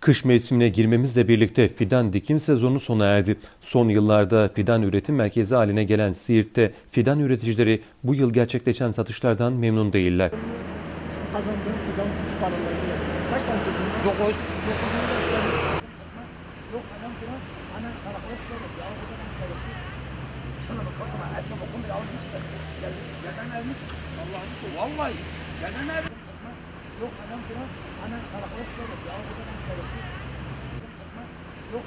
Kış mevsimine girmemizle birlikte fidan dikim sezonu sona erdi. Son yıllarda fidan üretim merkezi haline gelen Siirt'te fidan üreticileri bu yıl gerçekleşen satışlardan memnun değiller. Vallahi. يوم أنام كده أنا أنا خلاص كده الدعوه كده أنا خلاص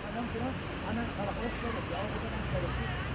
أنام كده أنا أنا خلاص كده الدعوه أنا خلاص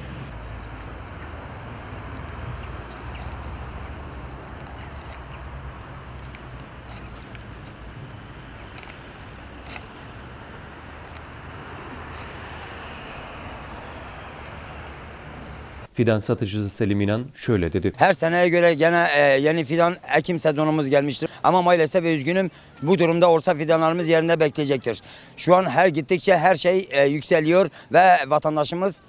Fidan satıcısı Selim İnan şöyle dedi. Her seneye göre gene e, yeni fidan ekim sezonumuz gelmiştir. Ama maalesef ve üzgünüm bu durumda olsa fidanlarımız yerinde bekleyecektir. Şu an her gittikçe her şey e, yükseliyor ve vatandaşımız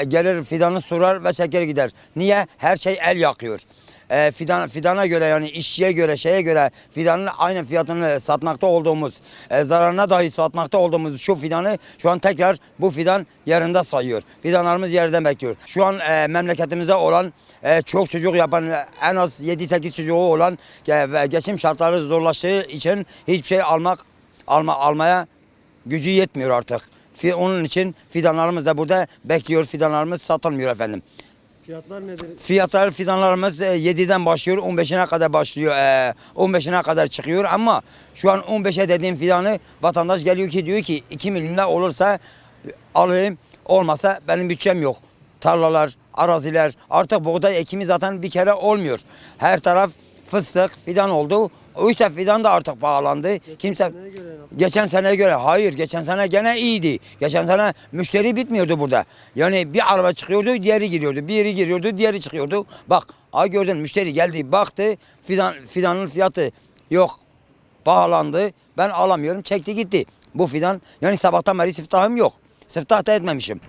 e, gelir fidanı sorar ve çeker gider. Niye? Her şey el yakıyor. E, fidan fidana göre yani işçiye göre şeye göre fidanın aynı fiyatını satmakta olduğumuz e, zararına dahi satmakta olduğumuz şu fidanı şu an tekrar bu fidan yerinde sayıyor. Fidanlarımız yerden bekliyor. Şu an e, memleketimizde olan e, çok çocuk yapan en az 7-8 çocuğu olan e, geçim şartları zorlaştığı için hiçbir şey almak alma, almaya gücü yetmiyor artık. Onun için fidanlarımız da burada bekliyor. Fidanlarımız satılmıyor efendim. Fiyatlar nedir? Fiyatlar fidanlarımız e, 7'den başlıyor 15'ine kadar başlıyor. e, 15'ine kadar çıkıyor ama şu an 15'e dediğim fidanı vatandaş geliyor ki diyor ki 2 milyonla olursa e, alayım olmasa benim bütçem yok. Tarlalar, araziler artık buğday ekimi zaten bir kere olmuyor. Her taraf fıstık, fidan oldu. Oysa fidan da artık pahalandı. Kimse geçen seneye göre hayır geçen sene gene iyiydi. Geçen sene müşteri bitmiyordu burada. Yani bir araba çıkıyordu diğeri giriyordu. Biri giriyordu diğeri çıkıyordu. Bak ay gördün müşteri geldi baktı fidan fidanın fiyatı yok pahalandı. Ben alamıyorum çekti gitti. Bu fidan yani sabahtan beri siftahım yok. Siftah da etmemişim.